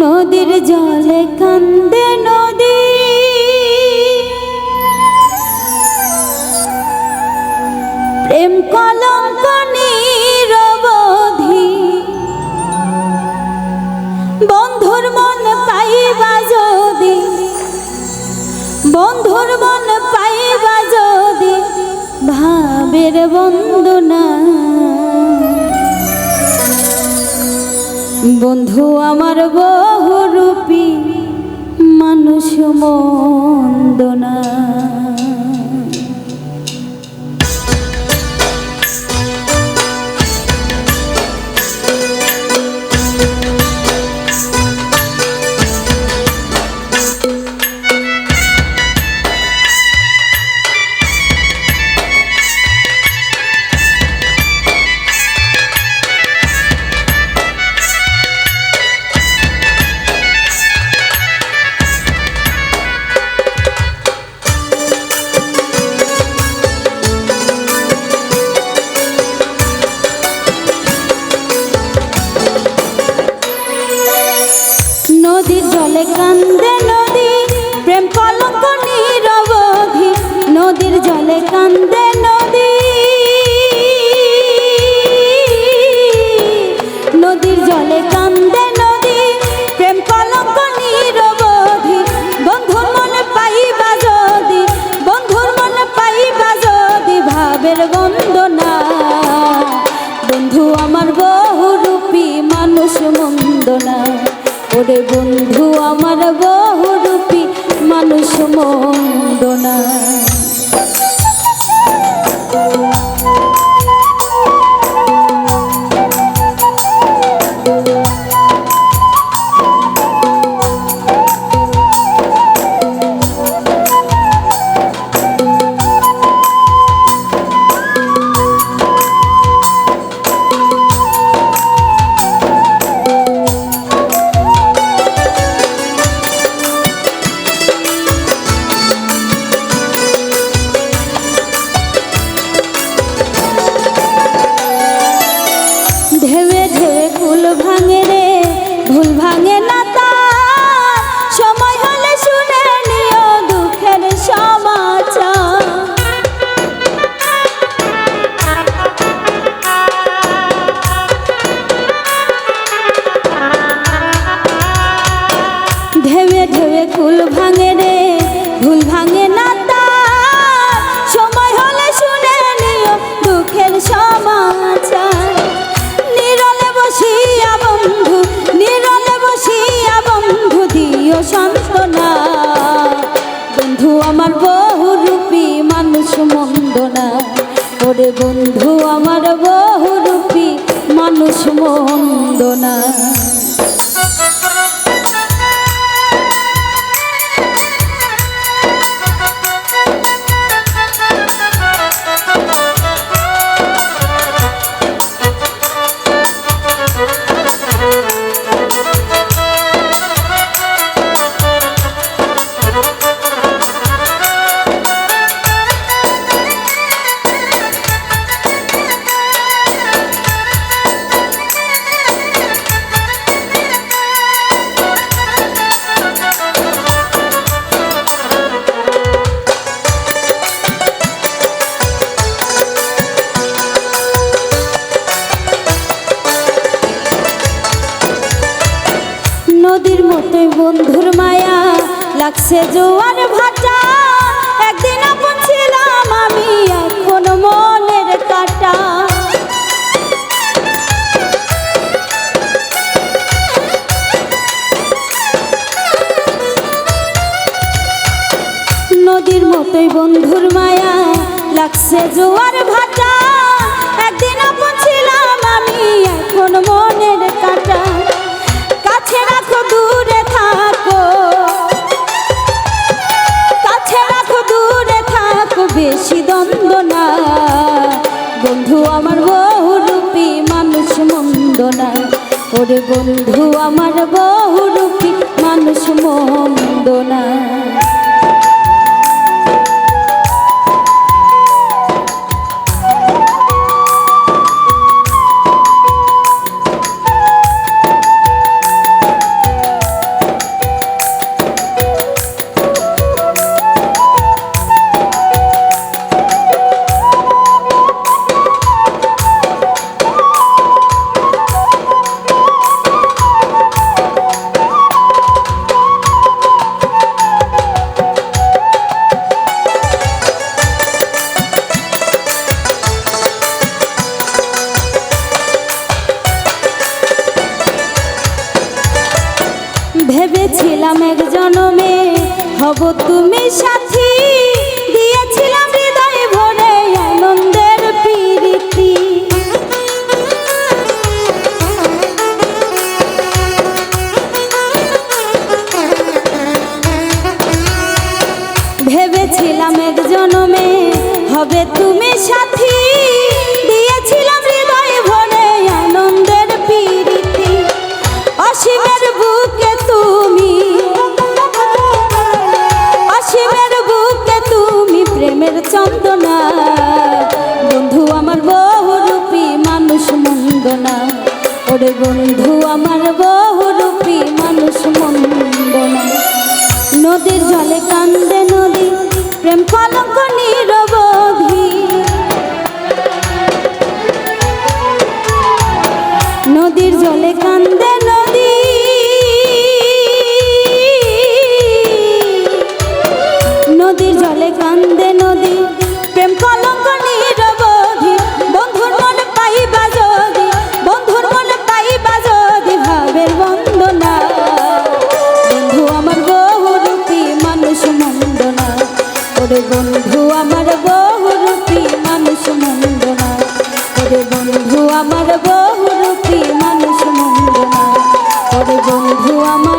নদীর জলে কান্দে নদী। প্রেম কলঙ্ক নিরবধি। বন্ধুর মন পাইবা যদি। বন্ধুর মন পাইবা যদি। ভাবের বন্দনা বন্ধু আমার বহুরূপী মানুষ মন্দনা। ওরে বন্ধু আমার বহুরূপী মানুষ মন্দনা মন্দনা ওরে বন্ধু আমার বহুরূপী মানুষ মন্দনা। মতোই বন্ধুর মায়া লাগছে জোয়ার ভাটা। একদিন আপন ছিলাম আমি, এখন মনের কাটা। নদীর মতোই বন্ধুর মায়া লাগছে জোয়ার ভাটা। একদিন আপন ছিলাম আমি, এখন মনের ওরে বন্ধু আমার বহুরূপী মানুষ মন্দ দিয়েছিলাম এক জনমে। হব তুমি সাথী। দিয়েছিলাম হৃদয় ভরে আনন্দের প্রীতি। ভেবেছিলাম এক জনমে হবে তুমি সাথী। bonito. আমার বহু রূপী মানুষ মন্দনা বন্ধু আমার